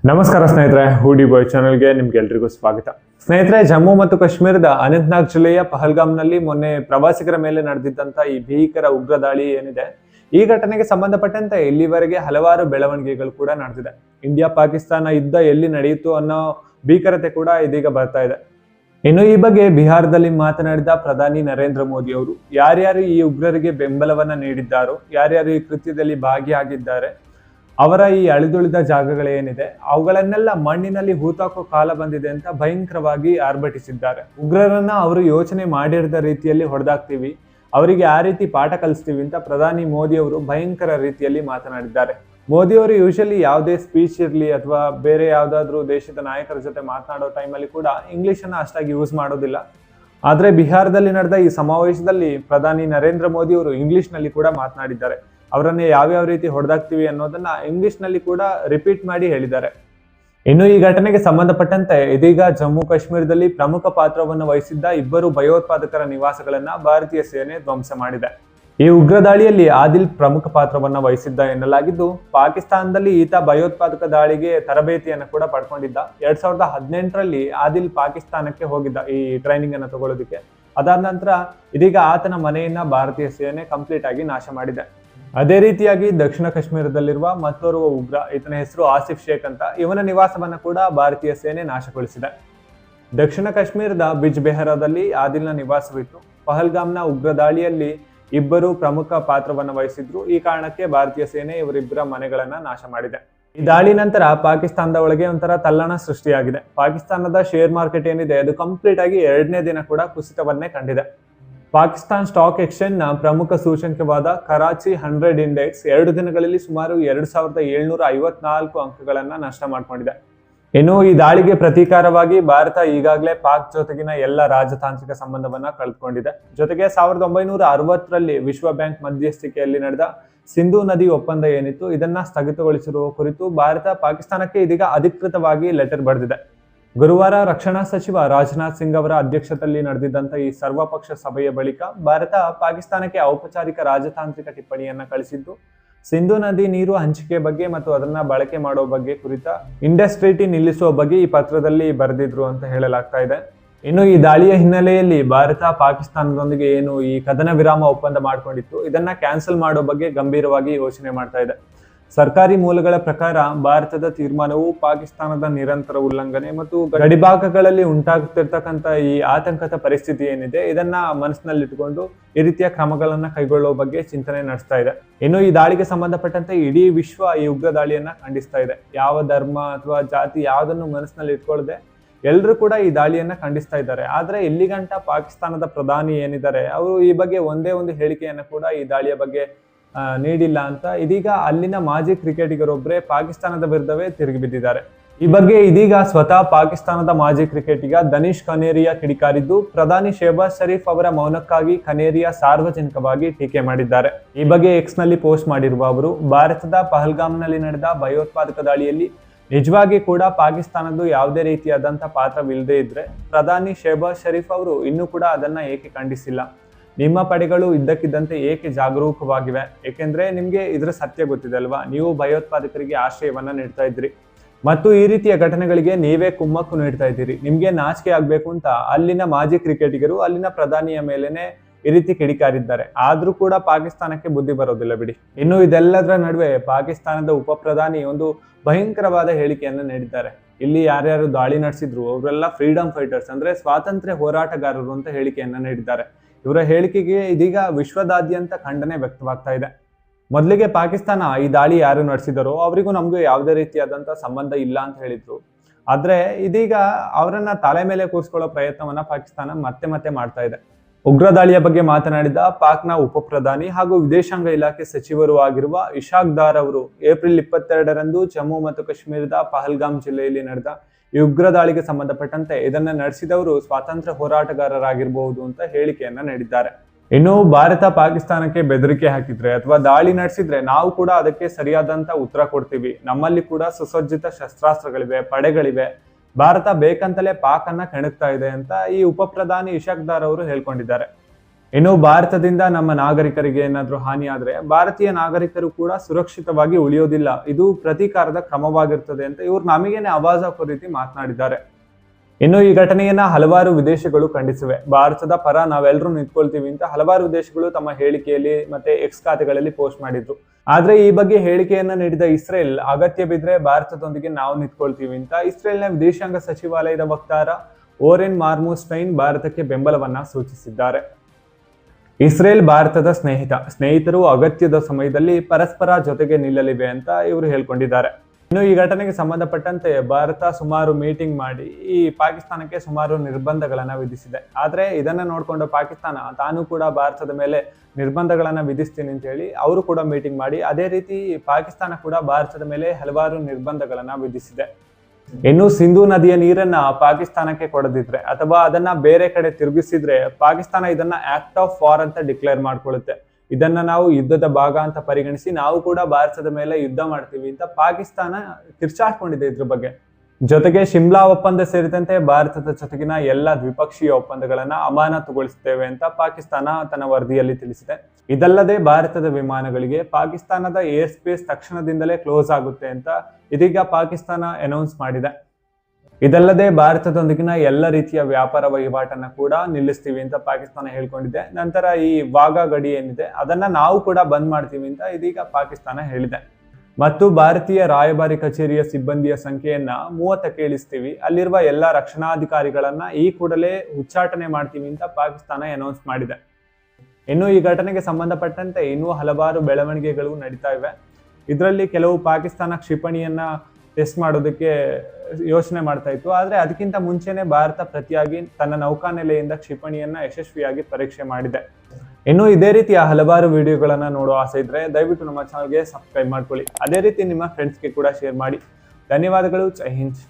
ನಮಸ್ಕಾರ ಸ್ನೇಹಿತರೆ, ಹೂಡಿ ಬಾಯ್ ಚಾನಲ್ಗೆ ನಿಮ್ಗೆಲ್ರಿಗೂ ಸ್ವಾಗತ. ಸ್ನೇಹಿತರೆ, ಜಮ್ಮು ಮತ್ತು ಕಾಶ್ಮೀರದ ಅನಂತನಾಗ್ ಜಿಲ್ಲೆಯ ಪಹಲ್ಗಾಮ್ನಲ್ಲಿ ಮೊನ್ನೆ ಪ್ರವಾಸಿಗರ ಮೇಲೆ ನಡೆದಿದ್ದಂಥ ಈ ಭೀಕರ ಉಗ್ರ ದಾಳಿ ಏನಿದೆ, ಈ ಘಟನೆಗೆ ಸಂಬಂಧಪಟ್ಟಂತೆ ಇಲ್ಲಿವರೆಗೆ ಹಲವಾರು ಬೆಳವಣಿಗೆಗಳು ಕೂಡ ನಡೆದಿದೆ. ಇಂಡಿಯಾ, ಪಾಕಿಸ್ತಾನ ಯುದ್ಧ ಎಲ್ಲಿ ನಡೆಯಿತು ಅನ್ನೋ ಭೀಕರತೆ ಕೂಡ ಇದೀಗ ಬರ್ತಾ ಇದೆ. ಇನ್ನು ಈ ಬಗ್ಗೆ ಬಿಹಾರದಲ್ಲಿ ಮಾತನಾಡಿದ ಪ್ರಧಾನಿ ನರೇಂದ್ರ ಮೋದಿ ಅವರು, ಯಾರ್ಯಾರು ಈ ಉಗ್ರರಿಗೆ ಬೆಂಬಲವನ್ನ ನೀಡಿದ್ದಾರೋ, ಯಾರ್ಯಾರು ಈ ಕೃತ್ಯದಲ್ಲಿ ಭಾಗಿಯಾಗಿದ್ದಾರೆ ಅವರ ಈ ಅಳಿದುಳಿದ ಜಾಗಗಳೇನಿದೆ ಅವುಗಳನ್ನೆಲ್ಲ ಮಣ್ಣಿನಲ್ಲಿ ಹೂತಾಕೋ ಕಾಲ ಬಂದಿದೆ ಅಂತ ಭಯಂಕರವಾಗಿ ಆರ್ಭಟಿಸಿದ್ದಾರೆ. ಉಗ್ರರನ್ನ ಅವರು ಯೋಚನೆ ಮಾಡಿರದ ರೀತಿಯಲ್ಲಿ ಹೊಡೆದಾಕ್ತೀವಿ, ಅವರಿಗೆ ಆ ರೀತಿ ಪಾಠ ಕಲಿಸ್ತೀವಿ ಅಂತ ಪ್ರಧಾನಿ ಮೋದಿ ಅವರು ಭಯಂಕರ ರೀತಿಯಲ್ಲಿ ಮಾತನಾಡಿದ್ದಾರೆ. ಮೋದಿ ಅವರು ಯೂಶಲಿ ಯಾವುದೇ ಸ್ಪೀಚ್ ಇರಲಿ ಅಥವಾ ಬೇರೆ ಯಾವುದಾದ್ರೂ ದೇಶದ ನಾಯಕರ ಜೊತೆ ಮಾತನಾಡೋ ಟೈಮಲ್ಲಿ ಕೂಡ ಇಂಗ್ಲೀಷನ್ನು ಅಷ್ಟಾಗಿ ಯೂಸ್ ಮಾಡೋದಿಲ್ಲ. ಆದರೆ ಬಿಹಾರದಲ್ಲಿ ನಡೆದ ಈ ಸಮಾವೇಶದಲ್ಲಿ ಪ್ರಧಾನಿ ನರೇಂದ್ರ ಮೋದಿ ಅವರು ಇಂಗ್ಲಿಷ್ನಲ್ಲಿ ಕೂಡ ಮಾತನಾಡಿದ್ದಾರೆ. ಅವರನ್ನೇ ಯಾವ್ಯಾವ ರೀತಿ ಹೊಡೆದಾಕ್ತಿವಿ ಅನ್ನೋದನ್ನ ಇಂಗ್ಲಿಷ್ನಲ್ಲಿ ಕೂಡ ರಿಪೀಟ್ ಮಾಡಿ ಹೇಳಿದ್ದಾರೆ. ಇನ್ನು ಈ ಘಟನೆಗೆ ಸಂಬಂಧಪಟ್ಟಂತೆ ಇದೀಗ ಜಮ್ಮು ಕಾಶ್ಮೀರದಲ್ಲಿ ಪ್ರಮುಖ ಪಾತ್ರವನ್ನು ವಹಿಸಿದ್ದ ಇಬ್ಬರು ಭಯೋತ್ಪಾದಕರ ನಿವಾಸಗಳನ್ನ ಭಾರತೀಯ ಸೇನೆ ಧ್ವಂಸ ಮಾಡಿದೆ. ಈ ಉಗ್ರ ದಾಳಿಯಲ್ಲಿ ಆದಿಲ್ ಪ್ರಮುಖ ಪಾತ್ರವನ್ನು ವಹಿಸಿದ್ದ ಎನ್ನಲಾಗಿದ್ದು, ಪಾಕಿಸ್ತಾನದಲ್ಲಿ ಈತ ಭಯೋತ್ಪಾದಕ ದಾಳಿಗೆ ತರಬೇತಿಯನ್ನು ಕೂಡ ಪಡ್ಕೊಂಡಿದ್ದ. ಎರಡ್ ಸಾವಿರದ ಹದಿನೆಂಟರಲ್ಲಿ ಆದಿಲ್ ಪಾಕಿಸ್ತಾನಕ್ಕೆ ಹೋಗಿದ್ದ ಈ ಟ್ರೈನಿಂಗ್ ಅನ್ನು ತಗೊಳ್ಳೋದಕ್ಕೆ. ಅದಾದ ನಂತರ ಇದೀಗ ಆತನ ಮನೆಯನ್ನ ಭಾರತೀಯ ಸೇನೆ ಕಂಪ್ಲೀಟ್ ಆಗಿ ನಾಶ ಮಾಡಿದೆ. ಅದೇ ರೀತಿಯಾಗಿ ದಕ್ಷಿಣ ಕಾಶ್ಮೀರದಲ್ಲಿರುವ ಮತ್ತೋರ್ವ ಉಗ್ರ, ಈತನ ಹೆಸರು ಆಸಿಫ್ ಶೇಖ್ ಅಂತ ಇವನ ನಿವಾಸವನ್ನ ಕೂಡ ಭಾರತೀಯ ಸೇನೆ ನಾಶಗೊಳಿಸಿದೆ. ದಕ್ಷಿಣ ಕಾಶ್ಮೀರದ ಬಿಜ್ ಬೆಹರಾದಲ್ಲಿ ಆದಿಲ್ನ ನಿವಾಸವಿತ್ತು. ಪಹಲ್ಗಾಮ್ನ ಉಗ್ರ ದಾಳಿಯಲ್ಲಿ ಇಬ್ಬರು ಪ್ರಮುಖ ಪಾತ್ರವನ್ನು ವಹಿಸಿದ್ರು. ಈ ಕಾರಣಕ್ಕೆ ಭಾರತೀಯ ಸೇನೆ ಇವರಿಬ್ಬರ ಮನೆಗಳನ್ನ ನಾಶ ಮಾಡಿದೆ. ಈ ದಾಳಿ ನಂತರ ಪಾಕಿಸ್ತಾನದ ಒಳಗೆ ಒಂಥರ ತಲ್ಲಣ ಸೃಷ್ಟಿಯಾಗಿದೆ. ಪಾಕಿಸ್ತಾನದ ಶೇರ್ ಮಾರ್ಕೆಟ್ ಏನಿದೆ, ಅದು ಕಂಪ್ಲೀಟ್ ಆಗಿ ಎರಡನೇ ದಿನ ಕೂಡ ಕುಸಿತವನ್ನೇ ಕಂಡಿದೆ. ಪಾಕಿಸ್ತಾನ್ ಸ್ಟಾಕ್ ಎಕ್ಸ್ಚೇಂಜ್ನ ಪ್ರಮುಖ ಸೂಚಕವಾದ ಕರಾಚಿ ಹಂಡ್ರೆಡ್ ಇಂಡೆಕ್ಸ್ ಎರಡು ದಿನಗಳಲ್ಲಿ ಸುಮಾರು ಎರಡು ಸಾವಿರದ ಏಳ್ನೂರ ಐವತ್ನಾಲ್ಕು ಅಂಕಗಳನ್ನು ನಷ್ಟ ಮಾಡಿಕೊಂಡಿದೆ. ಇನ್ನು ಈ ದಾಳಿಗೆ ಪ್ರತೀಕಾರವಾಗಿ ಭಾರತ ಈಗಾಗಲೇ ಪಾಕ್ ಜೊತೆಗಿನ ಎಲ್ಲ ರಾಜತಾಂತ್ರಿಕ ಸಂಬಂಧವನ್ನ ಕಳೆದುಕೊಂಡಿದೆ. ಜೊತೆಗೆ ಸಾವಿರದ ಒಂಬೈನೂರ ಅರವತ್ತರಲ್ಲಿ ವಿಶ್ವ ಬ್ಯಾಂಕ್ ಮಧ್ಯಸ್ಥಿಕೆಯಲ್ಲಿ ನಡೆದ ಸಿಂಧು ನದಿ ಒಪ್ಪಂದ ಏನಿತ್ತು, ಇದನ್ನ ಸ್ಥಗಿತಗೊಳಿಸಿರುವ ಕುರಿತು ಭಾರತ ಪಾಕಿಸ್ತಾನಕ್ಕೆ ಇದೀಗ ಅಧಿಕೃತವಾಗಿ ಲೆಟರ್ ಬರೆದಿದೆ. ಗುರುವಾರ ರಕ್ಷಣಾ ಸಚಿವ ರಾಜನಾಥ್ ಸಿಂಗ್ ಅವರ ಅಧ್ಯಕ್ಷತೆಯಲ್ಲಿ ನಡೆದಿದ್ದಂಥ ಈ ಸರ್ವಪಕ್ಷ ಸಭೆಯ ಬಳಿಕ ಭಾರತ ಪಾಕಿಸ್ತಾನಕ್ಕೆ ಔಪಚಾರಿಕ ರಾಜತಾಂತ್ರಿಕ ಟಿಪ್ಪಣಿಯನ್ನ ಕಳಿಸಿದ್ದು, ಸಿಂಧು ನದಿ ನೀರು ಹಂಚಿಕೆ ಬಗ್ಗೆ ಮತ್ತು ಅದನ್ನ ಬಳಕೆ ಮಾಡೋ ಬಗ್ಗೆ ಕುರಿತ ಇಂಡಸ್ಟ್ರೀಟಿ ನಿಲ್ಲಿಸುವ ಬಗ್ಗೆ ಈ ಪತ್ರದಲ್ಲಿ ಬರೆದಿದ್ರು ಅಂತ ಹೇಳಲಾಗ್ತಾ ಇದೆ. ಇನ್ನು ಈ ದಾಳಿಯ ಹಿನ್ನೆಲೆಯಲ್ಲಿ ಭಾರತ ಪಾಕಿಸ್ತಾನದೊಂದಿಗೆ ಏನು ಈ ಕದನ ವಿರಾಮ ಒಪ್ಪಂದ ಮಾಡಿಕೊಂಡಿತ್ತು, ಇದನ್ನ ಕ್ಯಾನ್ಸಲ್ ಮಾಡೋ ಬಗ್ಗೆ ಗಂಭೀರವಾಗಿ ಯೋಚನೆ ಮಾಡ್ತಾ ಇದೆ. ಸರ್ಕಾರಿ ಮೂಲಗಳ ಪ್ರಕಾರ ಭಾರತದ ತೀರ್ಮಾನವು ಪಾಕಿಸ್ತಾನದ ನಿರಂತರ ಉಲ್ಲಂಘನೆ ಮತ್ತು ಗಡಿಭಾಗಗಳಲ್ಲಿ ಉಂಟಾಗುತ್ತಿರ್ತಕ್ಕಂಥ ಈ ಆತಂಕದ ಪರಿಸ್ಥಿತಿ ಏನಿದೆ, ಇದನ್ನ ಮನಸ್ಸಿನಲ್ಲಿಟ್ಟುಕೊಂಡು ಈ ರೀತಿಯ ಕ್ರಮಗಳನ್ನು ಕೈಗೊಳ್ಳುವ ಬಗ್ಗೆ ಚಿಂತನೆ ನಡೆಸ್ತಾ ಇದೆ. ಇನ್ನು ಈ ದಾಳಿಗೆ ಸಂಬಂಧಪಟ್ಟಂತೆ ಇಡೀ ವಿಶ್ವ ಈ ಉಗ್ರ ದಾಳಿಯನ್ನ ಖಂಡಿಸ್ತಾ ಇದೆ. ಯಾವ ಧರ್ಮ ಅಥವಾ ಜಾತಿ ಯಾವುದನ್ನು ಮನಸ್ಸಿನಲ್ಲಿ ಇಟ್ಕೊಳ್ಳದೆ ಎಲ್ಲರೂ ಕೂಡ ಈ ದಾಳಿಯನ್ನ ಖಂಡಿಸ್ತಾ ಇದ್ದಾರೆ. ಆದರೆ ಇಲ್ಲಿಗಂಟ ಪಾಕಿಸ್ತಾನದ ಪ್ರಧಾನಿ ಏನಿದ್ದಾರೆ, ಅವರು ಈ ಬಗ್ಗೆ ಒಂದೇ ಒಂದು ಹೇಳಿಕೆಯನ್ನ ಕೂಡ ಈ ದಾಳಿಯ ಬಗ್ಗೆ ನೀಡಿಲ್ಲ ಅಂತ ಇದೀಗ ಅಲ್ಲಿನ ಮಾಜಿ ಕ್ರಿಕೆಟಿಗರೊಬ್ಬರೇ ಪಾಕಿಸ್ತಾನದ ವಿರುದ್ಧವೇ ತಿರುಗಿ ಬಿದ್ದಿದ್ದಾರೆ. ಈ ಬಗ್ಗೆ ಇದೀಗ ಸ್ವತಃ ಪಾಕಿಸ್ತಾನದ ಮಾಜಿ ಕ್ರಿಕೆಟಿಗ ದನೀಶ್ ಕನೇರಿಯಾ ಕಿಡಿಕಾರಿದ್ದು, ಪ್ರಧಾನಿ ಶೇಬಾಜ್ ಶರೀಫ್ ಅವರ ಮೌನಕ್ಕಾಗಿ ಕನೇರಿಯಾ ಸಾರ್ವಜನಿಕವಾಗಿ ಟೀಕೆ ಮಾಡಿದ್ದಾರೆ. ಈ ಬಗ್ಗೆ ಎಕ್ಸ್ನಲ್ಲಿ ಪೋಸ್ಟ್ ಮಾಡಿರುವ ಅವರು, ಭಾರತದ ಪಹಲ್ಗಾಮ್ನಲ್ಲಿ ನಡೆದ ಭಯೋತ್ಪಾದಕ ದಾಳಿಯಲ್ಲಿ ನಿಜವಾಗಿ ಕೂಡ ಪಾಕಿಸ್ತಾನದ್ದು ಯಾವುದೇ ರೀತಿಯಾದಂಥ ಪಾತ್ರವಿಲ್ಲದೇ ಇದ್ರೆ ಪ್ರಧಾನಿ ಶೇಬಾಜ್ ಶರೀಫ್ ಅವರು ಇನ್ನೂ ಕೂಡ ಅದನ್ನ ಏಕೆ ಖಂಡಿಸಿಲ್ಲ? ನಿಮ್ಮ ಪಡೆಗಳು ಇದ್ದಕ್ಕಿದ್ದಂತೆ ಏಕೆ ಜಾಗರೂಕವಾಗಿವೆ? ಏಕೆಂದ್ರೆ ನಿಮಗೆ ಇದರ ಸತ್ಯ ಗೊತ್ತಿದೆ ಅಲ್ವಾ? ನೀವು ಭಯೋತ್ಪಾದಕರಿಗೆ ಆಶ್ರಯವನ್ನ ನೀಡ್ತಾ ಇದ್ರಿ ಮತ್ತು ಈ ರೀತಿಯ ಘಟನೆಗಳಿಗೆ ನೀವೇ ಕುಮ್ಮಕ್ಕು ನೀಡ್ತಾ ಇದ್ದೀರಿ. ನಿಮ್ಗೆ ನಾಚಿಕೆ ಆಗ್ಬೇಕು ಅಂತ ಅಲ್ಲಿನ ಮಾಜಿ ಕ್ರಿಕೆಟಿಗರು, ಅಲ್ಲಿನ ಪ್ರಧಾನಿಯ ಮೇಲೇನೆ ಈ ರೀತಿ ಕಿಡಿಕಾರಿದ್ದಾರೆ. ಆದ್ರೂ ಕೂಡ ಪಾಕಿಸ್ತಾನಕ್ಕೆ ಬುದ್ಧಿ ಬರೋದಿಲ್ಲ ಬಿಡಿ. ಇನ್ನು ಇದೆಲ್ಲದರ ನಡುವೆ ಪಾಕಿಸ್ತಾನದ ಉಪ ಪ್ರಧಾನಿ ಒಂದು ಭಯಂಕರವಾದ ಹೇಳಿಕೆಯನ್ನ ನೀಡಿದ್ದಾರೆ. ಇಲ್ಲಿ ಯಾರ್ಯಾರು ದಾಳಿ ನಡೆಸಿದ್ರು, ಅವರೆಲ್ಲ ಫ್ರೀಡಮ್ ಫೈಟರ್ಸ್ ಅಂದ್ರೆ ಸ್ವಾತಂತ್ರ್ಯ ಹೋರಾಟಗಾರರು ಅಂತ ಹೇಳಿಕೆಯನ್ನ ನೀಡಿದ್ದಾರೆ. ಇವರ ಹೇಳಿಕೆಗೆ ಇದೀಗ ವಿಶ್ವದಾದ್ಯಂತ ಖಂಡನೆ ವ್ಯಕ್ತವಾಗ್ತಾ ಇದೆ. ಮೊದಲಿಗೆ ಪಾಕಿಸ್ತಾನ ಈ ದಾಳಿ ಯಾರು ನಡೆಸಿದರೋ ಅವರಿಗೂ ನಮಗೂ ಯಾವುದೇ ರೀತಿಯಾದಂಥ ಸಂಬಂಧ ಇಲ್ಲ ಅಂತ ಹೇಳಿದ್ರು. ಆದರೆ ಇದೀಗ ಅವರನ್ನ ತಲೆ ಮೇಲೆ ಕೂರಿಸ್ಕೊಳ್ಳೋ ಪ್ರಯತ್ನವನ್ನ ಪಾಕಿಸ್ತಾನ ಮತ್ತೆ ಮತ್ತೆ ಮಾಡ್ತಾ ಇದೆ. ಉಗ್ರ ದಾಳಿಯ ಬಗ್ಗೆ ಮಾತನಾಡಿದ ಪಾಕ್ನ ಉಪ ಪ್ರಧಾನಿ ಹಾಗೂ ವಿದೇಶಾಂಗ ಇಲಾಖೆ ಸಚಿವರು ಆಗಿರುವ ಇಶಾಕ್ ದಾರ್ ಅವರು ಏಪ್ರಿಲ್ ಇಪ್ಪತ್ತೆರಡರಂದು ಜಮ್ಮು ಮತ್ತು ಕಾಶ್ಮೀರದ ಪಹಲ್ಗಾಮ್ ಜಿಲ್ಲೆಯಲ್ಲಿ ನಡೆದ ಈ ಉಗ್ರ ದಾಳಿಗೆ ಸಂಬಂಧಪಟ್ಟಂತೆ ಇದನ್ನ ನಡೆಸಿದವರು ಸ್ವಾತಂತ್ರ್ಯ ಹೋರಾಟಗಾರರಾಗಿರಬಹುದು ಅಂತ ಹೇಳಿಕೆಯನ್ನ ನೀಡಿದ್ದಾರೆ. ಇನ್ನು ಭಾರತ ಪಾಕಿಸ್ತಾನಕ್ಕೆ ಬೆದರಿಕೆ ಹಾಕಿದ್ರೆ ಅಥವಾ ದಾಳಿ ನಡೆಸಿದ್ರೆ ನಾವು ಕೂಡ ಅದಕ್ಕೆ ಸರಿಯಾದಂತ ಉತ್ತರ ಕೊಡ್ತೀವಿ. ನಮ್ಮಲ್ಲಿ ಕೂಡ ಸುಸಜ್ಜಿತ ಶಸ್ತ್ರಾಸ್ತ್ರಗಳಿವೆ, ಪಡೆಗಳಿವೆ. ಭಾರತ ಬೇಕಂತಲೇ ಪಾಕ್ ಅನ್ನ ಕೆಣಕ್ತಾ ಇದೆ ಅಂತ ಈ ಉಪ ಪ್ರಧಾನಿ ಇಶಾಕ್ ದಾರ್ ಅವರು ಹೇಳ್ಕೊಂಡಿದ್ದಾರೆ. ಇನ್ನು ಭಾರತದಿಂದ ನಮ್ಮ ನಾಗರಿಕರಿಗೆ ಏನಾದರೂ ಹಾನಿ ಆದ್ರೆ ಭಾರತೀಯ ನಾಗರಿಕರು ಕೂಡ ಸುರಕ್ಷಿತವಾಗಿ ಉಳಿಯೋದಿಲ್ಲ. ಇದು ಪ್ರತೀಕಾರದ ಕ್ರಮವಾಗಿರ್ತದೆ ಅಂತ ಇವ್ರು ನಮಗೇನೆ ಆವಾಜ್ ಹಾಕೋ ರೀತಿ ಮಾತನಾಡಿದ್ದಾರೆ. ಇನ್ನು ಈ ಘಟನೆಯನ್ನ ಹಲವಾರು ವಿದೇಶಗಳು ಖಂಡಿಸಿವೆ. ಭಾರತದ ಪರ ನಾವೆಲ್ಲರೂ ನಿಂತ್ಕೊಳ್ತೀವಿ ಅಂತ ಹಲವಾರು ವಿದೇಶಗಳು ತಮ್ಮ ಹೇಳಿಕೆಯಲ್ಲಿ ಮತ್ತೆ ಎಕ್ಸ್ ಖಾತೆಗಳಲ್ಲಿ ಪೋಸ್ಟ್ ಮಾಡಿದ್ರು. ಆದ್ರೆ ಈ ಬಗ್ಗೆ ಹೇಳಿಕೆಯನ್ನ ನೀಡಿದ ಇಸ್ರೇಲ್, ಅಗತ್ಯ ಬಿದ್ರೆ ಭಾರತದೊಂದಿಗೆ ನಾವು ನಿಂತ್ಕೊಳ್ತೀವಿ ಅಂತ ಇಸ್ರೇಲ್ನ ವಿದೇಶಾಂಗ ಸಚಿವಾಲಯದ ವಕ್ತಾರ ಓರೆನ್ ಮಾರ್ಮೋಸ್ಟೈನ್ ಭಾರತಕ್ಕೆ ಬೆಂಬಲವನ್ನ ಸೂಚಿಸಿದ್ದಾರೆ. ಇಸ್ರೇಲ್ ಭಾರತದ ಸ್ನೇಹಿತ. ಸ್ನೇಹಿತರು ಅಗತ್ಯದ ಸಮಯದಲ್ಲಿ ಪರಸ್ಪರ ಜೊತೆಗೆ ನಿಲ್ಲಲಿವೆ ಅಂತ ಇವರು ಹೇಳ್ಕೊಂಡಿದ್ದಾರೆ. ಇನ್ನು ಈ ಘಟನೆಗೆ ಸಂಬಂಧಪಟ್ಟಂತೆ ಭಾರತ ಸುಮಾರು ಮೀಟಿಂಗ್ ಮಾಡಿ ಈ ಪಾಕಿಸ್ತಾನಕ್ಕೆ ಸುಮಾರು ನಿರ್ಬಂಧಗಳನ್ನು ವಿಧಿಸಿದೆ. ಆದರೆ ಇದನ್ನ ನೋಡ್ಕೊಂಡು ಪಾಕಿಸ್ತಾನ, ತಾನು ಕೂಡ ಭಾರತದ ಮೇಲೆ ನಿರ್ಬಂಧಗಳನ್ನು ವಿಧಿಸ್ತೀನಿ ಅಂತ ಹೇಳಿ ಅವರು ಕೂಡ ಮೀಟಿಂಗ್ ಮಾಡಿ, ಅದೇ ರೀತಿ ಪಾಕಿಸ್ತಾನ ಕೂಡ ಭಾರತದ ಮೇಲೆ ಹಲವಾರು ನಿರ್ಬಂಧಗಳನ್ನು ವಿಧಿಸಿದೆ. ಇನ್ನು ಸಿಂಧೂ ನದಿಯ ನೀರನ್ನ ಪಾಕಿಸ್ತಾನಕ್ಕೆ ಕೊಡದಿದ್ರೆ ಅಥವಾ ಅದನ್ನ ಬೇರೆ ಕಡೆ ತಿರುಗಿಸಿದ್ರೆ ಪಾಕಿಸ್ತಾನ ಇದನ್ನ ಆಕ್ಟ್ ಆಫ್ ವಾರ್ ಅಂತ ಡಿಕ್ಲೇರ್ ಮಾಡ್ಕೊಳ್ಳುತ್ತೆ. ಇದನ್ನ ನಾವು ಯುದ್ಧದ ಭಾಗ ಅಂತ ಪರಿಗಣಿಸಿ ನಾವು ಕೂಡ ಭಾರತದ ಮೇಲೆ ಯುದ್ಧ ಮಾಡ್ತೀವಿ ಅಂತ ಪಾಕಿಸ್ತಾನ ತಿರ್ಚಾಡ್ಕೊಂಡಿದೆ ಇದ್ರ ಬಗ್ಗೆ. ಜೊತೆಗೆ ಶಿಮ್ಲಾ ಒಪ್ಪಂದ ಸೇರಿದಂತೆ ಭಾರತದ ಜೊತೆಗಿನ ಎಲ್ಲ ದ್ವಿಪಕ್ಷೀಯ ಒಪ್ಪಂದಗಳನ್ನು ಅಮಾನತುಗೊಳಿಸುತ್ತೇವೆ ಅಂತ ಪಾಕಿಸ್ತಾನ ತನ್ನ ವರದಿಯಲ್ಲಿ ತಿಳಿಸಿದೆ. ಇದಲ್ಲದೆ ಭಾರತದ ವಿಮಾನಗಳಿಗೆ ಪಾಕಿಸ್ತಾನದ ಏರ್ ಸ್ಪೇಸ್ ತಕ್ಷಣದಿಂದಲೇ ಕ್ಲೋಸ್ ಆಗುತ್ತೆ ಅಂತ ಇದೀಗ ಪಾಕಿಸ್ತಾನ ಅನೌನ್ಸ್ ಮಾಡಿದೆ. ಇದಲ್ಲದೆ ಭಾರತದೊಂದಿಗಿನ ಎಲ್ಲ ರೀತಿಯ ವ್ಯಾಪಾರ ವಹಿವಾಟನ್ನ ಕೂಡ ನಿಲ್ಲಿಸ್ತೀವಿ ಅಂತ ಪಾಕಿಸ್ತಾನ ಹೇಳ್ಕೊಂಡಿದೆ. ನಂತರ ಈ ವಾಘಾ ಗಡಿ ಏನಿದೆ, ಅದನ್ನ ನಾವು ಕೂಡ ಬಂದ್ ಮಾಡ್ತೀವಿ ಅಂತ ಇದೀಗ ಪಾಕಿಸ್ತಾನ ಹೇಳಿದೆ. ಮತ್ತು ಭಾರತೀಯ ರಾಯಭಾರಿ ಕಚೇರಿಯ ಸಿಬ್ಬಂದಿಯ ಸಂಖ್ಯೆಯನ್ನ ಮೂವತ್ತಕ್ಕೆ ಇಳಿಸ್ತೀವಿ ಅಲ್ಲಿರುವ ಎಲ್ಲ ರಕ್ಷಣಾಧಿಕಾರಿಗಳನ್ನ ಈ ಕೂಡಲೇ ಉಚ್ಚಾಟನೆ ಮಾಡ್ತೀವಿ ಅಂತ ಪಾಕಿಸ್ತಾನ ಅನೌನ್ಸ್ ಮಾಡಿದೆ. ಇನ್ನು ಈ ಘಟನೆಗೆ ಸಂಬಂಧಪಟ್ಟಂತೆ ಇನ್ನೂ ಹಲವಾರು ಬೆಳವಣಿಗೆಗಳು ನಡೀತಾ ಇವೆ. ಇದರಲ್ಲಿ ಕೆಲವು ಪಾಕಿಸ್ತಾನ ಕ್ಷಿಪಣಿಯನ್ನ ಟೆಸ್ಟ್ ಮಾಡೋದಕ್ಕೆ ಯೋಚನೆ ಮಾಡ್ತಾ ಇತ್ತು. ಆದ್ರೆ ಅದಕ್ಕಿಂತ ಮುಂಚೆನೆ ಭಾರತ ಪ್ರತಿಯಾಗಿ ತನ್ನ ನೌಕಾನೆಲೆಯಿಂದ ಕ್ಷಿಪಣಿಯನ್ನ ಯಶಸ್ವಿಯಾಗಿ ಪರೀಕ್ಷೆ ಮಾಡಿದೆ. ಇನ್ನು ಇದೇ ರೀತಿಯ ಹಲವಾರು ವಿಡಿಯೋಗಳನ್ನು ನೋಡೋ ಆಸೆ ಇದ್ರೆ ದಯವಿಟ್ಟು ನಮ್ಮ ಚಾನಲ್ಗೆ ಸಬ್ಸ್ಕ್ರೈಬ್ ಮಾಡ್ಕೊಳ್ಳಿ. ಅದೇ ರೀತಿ ನಿಮ್ಮ ಫ್ರೆಂಡ್ಸ್ಗೆ ಕೂಡ ಶೇರ್ ಮಾಡಿ. ಧನ್ಯವಾದಗಳು. ಜೈ ಹಿಂದ್.